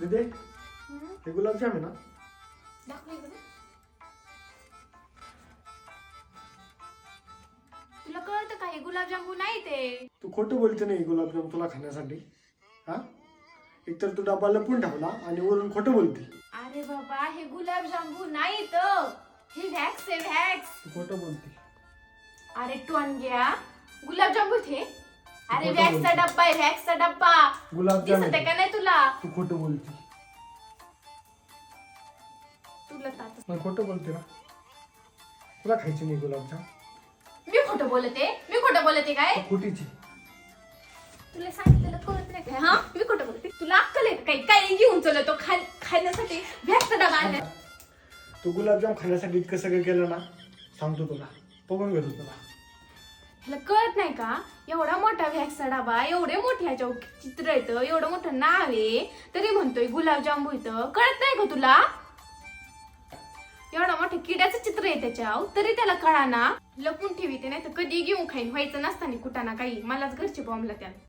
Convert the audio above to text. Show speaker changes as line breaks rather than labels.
दे
हं?
गुलाबजाम आहे ना.
तुला कळतं का हे गुलाबजामुन नाही ते?
तू खोटं बोलते नाही गुलाबजाम तुला खाण्यासाठी. हा? एकतर तू डबा लपून ठेवला आणि वरून खोटं बोलते.
अरे बाबा हे गुलाबजामुन नाही तर हे व्हॅक्स आहे व्हॅक्स
तू खोटं बोलते.
अरे टोनग्या गुलाबजामुन हे अरे
खोटं
व्हॅक्सचा
बोलते.
डब्बा आहे व्हॅक्सचा डब्बा.
गुलाबजाम
दिसत आहे. का नाही तुला?
तू खोटं बोलते.
तुला
मग खोटं बोलते ना. तुला खायची नाही गुलाबजाम.
मी खोटं बोलते? मी खोटं बोलते काय?
तू खोटीची.
तुला सांगितलेलं कळत नाही काय? हा? मी खोटं बोलते. तुला अक्कल आहे का काही? काही घेऊन चल तो खा खाण्यासाठी? व्हॅक्सचा डबा
तू गुलाबजाम खाण्यासाठी इतकं सगळं केलं ना सांगतो तुला. बघून घेतो तुला.
ह्याला कळत नाही का? एवढा मोठा व्हॅक्सचा डाबा एवढे मोठे ह्याच्या चित्र येतं एवढं मोठं नाव आहे तरी म्हणतोय गुलाबजाम इथं. कळत नाही का तुला? एवढं मोठं किड्याचं चित्र आहे त्याच्यावर तरी त्याला कळाना लपून ठेवी ते नाही तर कधी घेऊन खाईन व्हायचं नसताना कुठाना काही. मलाच घरचे बॉम्बला त्याला